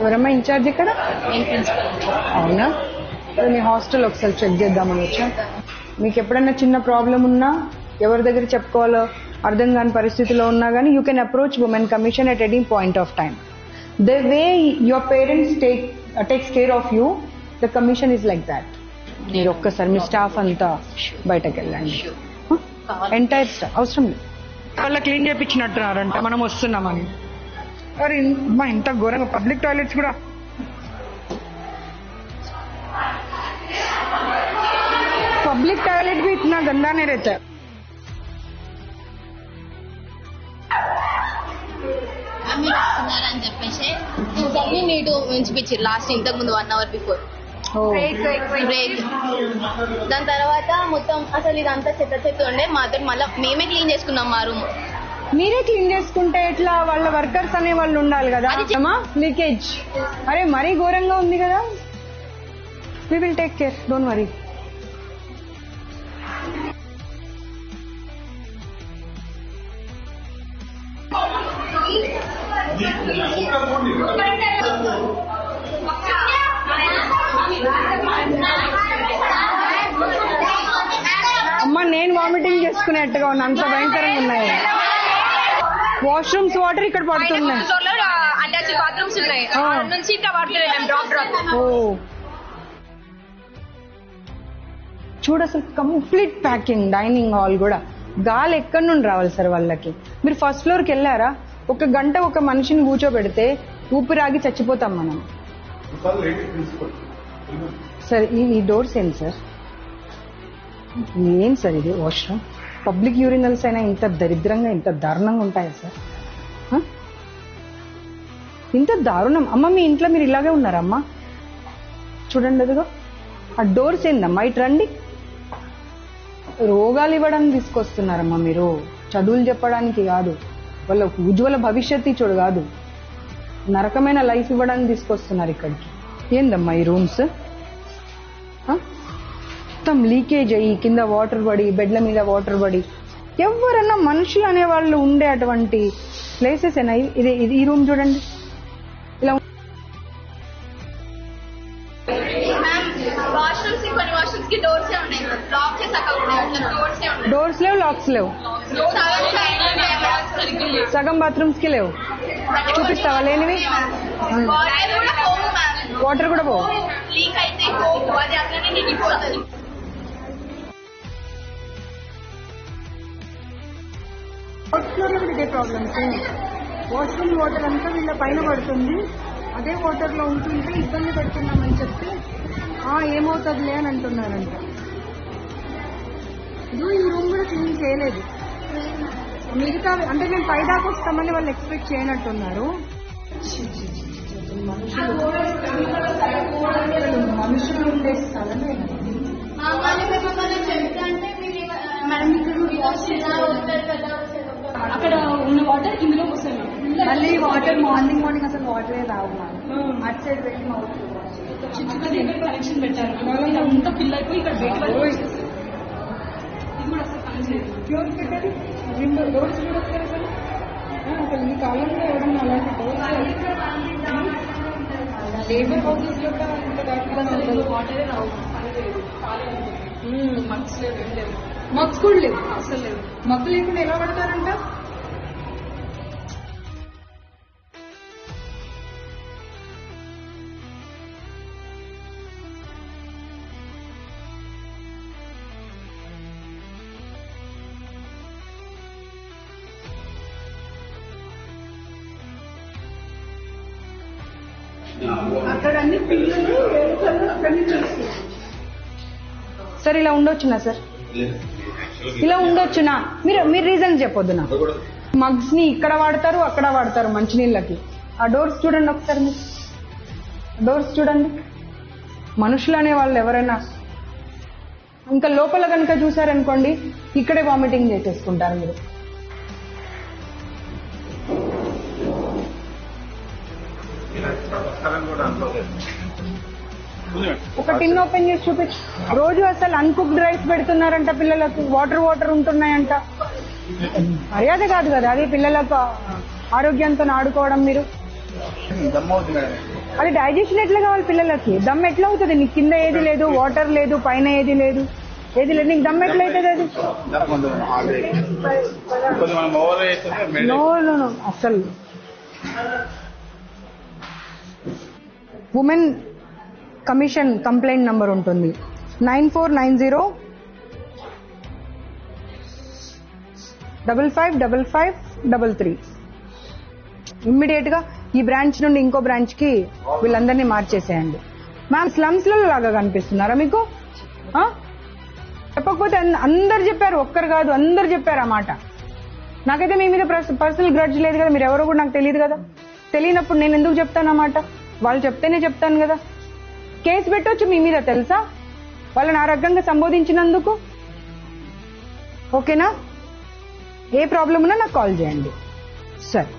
ఎవరమ్మా ఇన్ఛార్జ్ ఇక్కడ? అవునా? మీ హాస్టల్ ఒకసారి చెక్ చేద్దామని వచ్చా. మీకు ఎప్పుడైనా చిన్న ప్రాబ్లం ఉన్నా ఎవరి దగ్గర చెప్పుకోవాలో అర్థం కాని పరిస్థితిలో ఉన్నా కానీ you can approach women commission at any point of time the way your parents take takes care of you the commission is like that మీరు ఒక్కసారి మీ స్టాఫ్ అంతా బయటకు వెళ్ళండి. ఎంటైర్ స్టాఫ్ అవసరం లేదు. వాళ్ళ క్లీన్ చేయించినట్టున్నారంట మనం వస్తున్నామని. అరే అమ్మా ఇంత ఘోరంగా పబ్లిక్ టాయిలెట్స్ కూడా पब्लिक टॉयलेट भी इतना गंदा नहीं रहता है మీరు వస్తున్నారని చెప్పేసి అన్ని నీటు ఉంచిపించారు లాస్ట్ ఇంతకు ముందు వన్ అవర్ బిఫోర్ బ్రేక్ దాని తర్వాత మొత్తం అసలు ఇదంతా చెత్త చెత్త ఉండే మాతో మళ్ళీ మేమే క్లీన్ చేసుకున్నాం మా రూమ్ మీరే క్లీన్ చేసుకుంటే ఎట్లా? వాళ్ళ వర్కర్స్ అనే వాళ్ళు ఉండాలి కదా. లీకేజ్ అరే మరీ ఘోరంగా ఉంది కదా. We will take care don't worry అమ్మ నేను వామిటింగ్ చేసుకునేట్టుగా ఉన్నా. అంత భయంకరంగా వాష్రూమ్స్ వాటర్ ఇక్కడ పడుతున్నాయి. అటాచ్ బాత్రూమ్స్ ఉన్నాయి. నుంచి ఇట్లా పడుతున్నాయి మేము డ్రాప్ డ్రాప్. ఓ. చూడు అసలు కంప్లీట్ ప్యాకింగ్ డైనింగ్ హాల్ కూడా. గాలి ఎక్కడి నుండి రావాలి సార్ వాళ్ళకి? మీరు ఫస్ట్ ఫ్లోర్కి వెళ్ళారా? ఒక గంట ఒక మనిషిని కూర్చోబెడితే ఊపిరాగి చచ్చిపోతాం మనం. సార్ ఈ ఈ డోర్స్ ఏంటి సార్? ఏం సార్ ఇది? వాష్రూమ్? పబ్లిక్ యూరినల్స్ అయినా ఇంత దరిద్రంగా ఇంత దారుణంగా ఉంటాయా సార్? ఇంత దారుణం. అమ్మ మీ ఇంట్లో మీరు ఇలాగే ఉన్నారమ్మా. చూడండి అదిగో. ఆ డోర్స్ ఏందమ్మా? ఇటు రండి. రోగాలు ఇవ్వడానికి తీసుకొస్తున్నారమ్మా మీరు. చదువులు చెప్పడానికి కాదు. వాళ్ళ ఉజ్వల భవిష్యత్ చూడు కాదు. నరకమైన లైఫ్ ఇవ్వడానికి తీసుకొస్తున్నారు ఇక్కడికి. ఏందమ్మా ఈ రూమ్స్? మొత్తం లీకేజ్ అయ్యి కింద వాటర్ పడి బెడ్ల మీద వాటర్ పడి ఎవరన్నా మనుషులు అనే వాళ్ళు ఉండే అటువంటి ప్లేసెస్ ఏనా? ఇది ఇది ఈ రూమ్ చూడండి. ఇలా డోర్స్ లేవు లాక్స్ లేవు. సగం బాత్రూమ్స్కి లేవు. చూపిస్తావా లేనివి? వాటర్ కూడా పోవు లీక్ అయితే ఫస్ట్ ఫ్లోర్లో ఇదే ప్రాబ్లమ్స్ వాష్రూమ్ వాటర్ అంతా వీళ్ళ పైన పడుతుంది. అదే వాటర్లో ఉంటుంటే ఇబ్బంది పెడుతున్నామని చెప్తే ఆ ఏమవుతుందిలే అని అంటున్నారంట. ఇదో ఈ రూమ్ కూడా క్లీన్ చేయలేదు. మిగతా అంటే మేము పై దాకా వస్తామని వాళ్ళు ఎక్స్పెక్ట్ చేయనట్టున్నారు. మనుషులు ఉండే స్థలమే అక్కడ ఉన్న వాటర్ ఇందులో వస్తుంది మళ్ళీ వాటర్ మార్నింగ్ మార్నింగ్ అసలు వాటరే రావు అటు సైడ్ వెళ్ళి దగ్గర కనెక్షన్ పెట్టారు. ఫిల్ అయిపోయి ఇక్కడ బయట. ఇది కూడా అసలు పని చేయదు. ఎవరు పెట్టారు? విండో డోర్స్ చూడొచ్చు కదా అసలు ఈ కాలంలో ఎవరన్నా అలాంటి లేబర్ హౌసెస్లో కూడా వాటరే రావు. ఏం లేవు మగ్స్ కూడా లేవు. అసలు లేవు మగ్గు లేకుండా ఎలా పడతారంట? అక్కడ అన్ని పిల్లలు సార్ ఇలా ఉండొచ్చునా సార్? ఇలా ఉండొచ్చునా మీరు మీరు రీజన్ చెప్పొద్దు నాకు మగ్స్ని ఇక్కడ వాడతారు అక్కడ వాడతారు మంచినీళ్ళకి. ఆ డోర్స్ చూడండి ఒకసారి మీరు. డోర్స్ చూడండి. మనుషులు అనే వాళ్ళు ఎవరైనా. ఇంకా లోపల కనుక చూసారనుకోండి ఇక్కడే వామిటింగ్ చేసేసుకుంటారు మీరు. ఒక టిన్ ఓపెన్ చేసి చూపించు. రోజు అసలు అన్కుక్డ్ రైస్ పెడుతున్నారంట పిల్లలకు. వాటర్ వాటర్ ఉంటున్నాయంట. మర్యాద కాదు కదా అది పిల్లలకు ఆరోగ్యంతో ఆడుకోవడం మీరు. అది డైజెషన్ ఎట్లా కావాలి పిల్లలకి? దమ్ ఎట్లా అవుతుంది? నీకు కింద ఏది లేదు వాటర్ లేదు పైన ఏది లేదు. ఏది లేదు. నీకు దమ్ ఎట్లా అవుతుంది అది? No no no. అసలు. ఉమెన్ కమిషన్ కంప్లైంట్ నంబర్ ఉంటుంది. Nine four nine zero double five double five double three. ఇమ్మీడియట్గా ఈ బ్రాంచ్ నుండి ఇంకో బ్రాంచ్కి వీళ్ళందరినీ మార్చేసేయండి. మ్యామ్ స్లమ్స్లో లాగా కనిపిస్తున్నారా మీకు? ఆ? చెప్పకపోతే అందరు చెప్పారు ఒక్కరు కాదు అందరు చెప్పారు అన్నమాట నాకైతే మీ మీద పర్సనల్ గ్రడ్జ్ లేదు కదా మీరు ఎవరో కూడా నాకు తెలియదు కదా. తెలియనప్పుడు నేను ఎందుకు చెప్తాను అన్నమాట వాళ్ళు చెప్తేనే చెప్తాను కదా. కేసు పెట్టొచ్చు మీ మీద తెలుసా? వాళ్ళని ఆ రకంగా సంబోధించినందుకు. ఓకేనా? ఏ ప్రాబ్లం ఉన్నా నాకు కాల్ చేయండి. సరే.